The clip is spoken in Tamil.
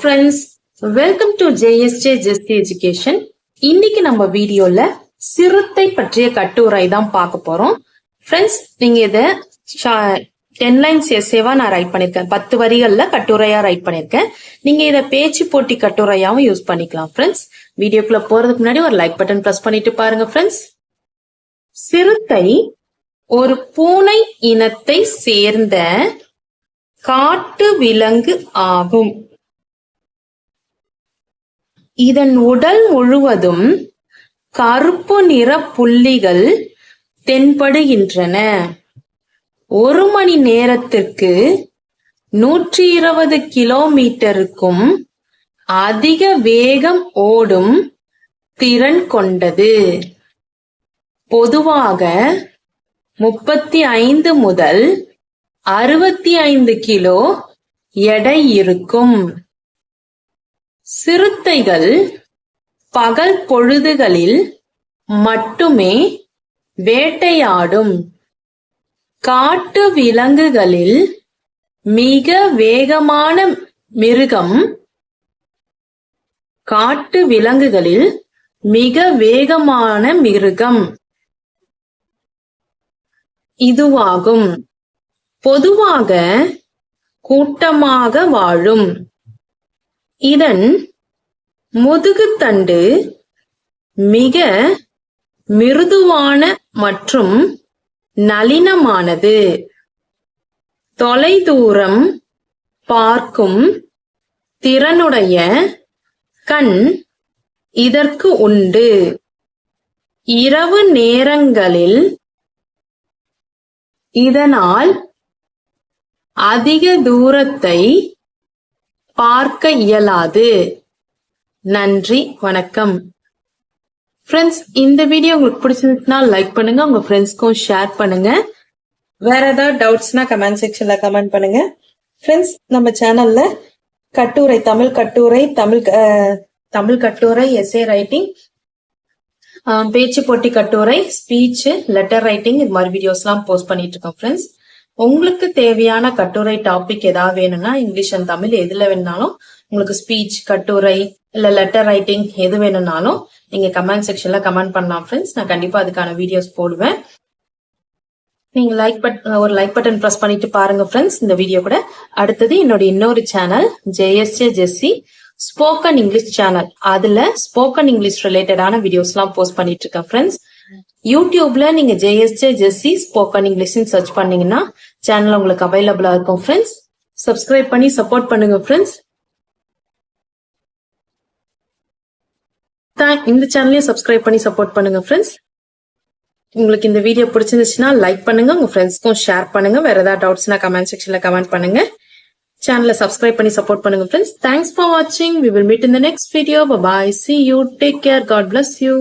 ஃப்ரெண்ட்ஸ் வெல்கம் டு ஜேஎஸ்ஜே ஜெஸ்டி எஜுகேஷன் இன்னைக்கு நம்ம வீடியோல சிறுத்தை பற்றிய கட்டுரை தான் பார்க்க போறோம். ஃப்ரெண்ட்ஸ் நீங்க இத டென் லைன்ஸ் எஸ்ஏவா நான் ரைட் பண்ணிருக்கேன். பத்து வரிகள்ல கட்டுரையா ரைட் பண்ணிருக்கேன். நீங்க இத பேச்சு போட்டி கட்டுரையாவும் யூஸ் பண்ணிக்கலாம் ஃப்ரெண்ட்ஸ் வீடியோக்குள்ள போறதுக்கு முன்னாடி ஒரு லைக் பட்டன் பிரஸ் பண்ணிட்டு பாருங்க ஃப்ரெண்ட்ஸ் சிறுத்தை ஒரு பூனை இனத்தை சேர்ந்த காட்டு விலங்கு ஆகும். இதன் உடல் முழுவதும் கருப்பு நிற புள்ளிகள் தென்படுகின்றன. ஒரு மணி நேரத்திற்கு நூற்றி இருபது கிலோமீட்டருக்கும் அதிக வேகம் ஓடும் திறன் கொண்டது. பொதுவாக முப்பத்தி ஐந்து முதல் அறுபத்தி ஐந்து கிலோ எடை இருக்கும். சிறுத்தைகள் பகல் பொழுதுகளில் மட்டுமே வேட்டையாடும். காட்டு விலங்குகளில் மிக வேகமான மிருகம் காட்டு விலங்குகளில் மிக வேகமான மிருகம் இதுவாகும். பொதுவாக கூட்டமாக வாழும். இதன் முதுகுத்தண்டு மிக மிருதுவான மற்றும் நளினமானது. தொலைதூரம் பார்க்கும் திறனுடைய கண் இதற்கு உண்டு. இரவு நேரங்களில் இதனால் அதிக தூரத்தை பார்க்க இயலாது. நன்றி வணக்கம். ஃப்ரெண்ட்ஸ் இந்த வீடியோ உங்களுக்கு பிடிச்சிருந்துச்சுன்னா லைக் பண்ணுங்க உங்க ஃப்ரெண்ட்ஸ்க்கும் ஷேர் பண்ணுங்க. வேற ஏதாவது டவுட்ஸ்னா கமெண்ட் செக்ஷன்ல கமெண்ட் பண்ணுங்க. ஃப்ரெண்ட்ஸ் நம்ம சேனல்ல கட்டுரை தமிழ் கட்டுரை தமிழ் தமிழ் கட்டுரை எஸ்ஏ ரைட்டிங் பேச்சு போட்டி கட்டுரை ஸ்பீச் லெட்டர் ரைட்டிங் இது மாதிரி வீடியோஸ்லாம் போஸ்ட் பண்ணிட்டு இருக்கோம் ஃப்ரெண்ட்ஸ் உங்களுக்கு தேவையான கட்டுரை டாபிக் ஏதாவது வேணும்னா இங்கிலீஷ் அண்ட் தமிழ் எதுல வேணும்னாலும் உங்களுக்கு ஸ்பீச் கட்டுரை இல்ல லெட்டர் ரைட்டிங் எது வேணும்னாலும் நீங்க கமெண்ட் செக்ஷன்ல கமெண்ட் பண்ணலாம் ஃப்ரெண்ட்ஸ் நான் கண்டிப்பா அதுக்கான வீடியோஸ் போடுவேன். நீங்க லைக் பட் ஒரு லைக் பட்டன் ப்ரெஸ் பண்ணிட்டு பாருங்க ஃப்ரெண்ட்ஸ் இந்த வீடியோ கூட. அடுத்தது என்னோட இன்னொரு channel JSA Jessie spoken English channel அதுல ஸ்போக்கன் இங்கிலீஷ் ரிலேட்டடான வீடியோஸ் எல்லாம் போஸ்ட் பண்ணிட்டு இருக்கேன் ஃப்ரெண்ட்ஸ் யூடியூப்ல நீங்க JSJ Jessie spoken English search பண்ணீங்கன்னா சேனல் உங்களுக்கு அவைலபிளா இருக்கும் ஃப்ரெண்ட்ஸ் சப்ஸ்கிரைப் பண்ணி சப்போர்ட் பண்ணுங்க ஃப்ரெண்ட்ஸ் இந்த சேனலையும் சப்ஸ்கிரைப் பண்ணி சப்போர்ட் பண்ணுங்க ஃப்ரெண்ட்ஸ் உங்களுக்கு இந்த வீடியோ பிடிச்சிருந்துச்சுன்னா லைக் பண்ணுங்க உங்க ஃப்ரெண்ட்ஸ்க்கும் ஷேர் பண்ணுங்க. வேற ஏதாவது டவுட்ஸ்னா கமெண்ட் செக்ஷன்ல கமெண்ட் பண்ணுங்க. சேனலை சப்ஸ்கிரைப் பண்ணி சப்போர்ட் பண்ணுங்க ஃப்ரெண்ட்ஸ் தேங்க்ஸ் ஃபார் வாட்சிங் we will meet in the next video bye see you take care God bless you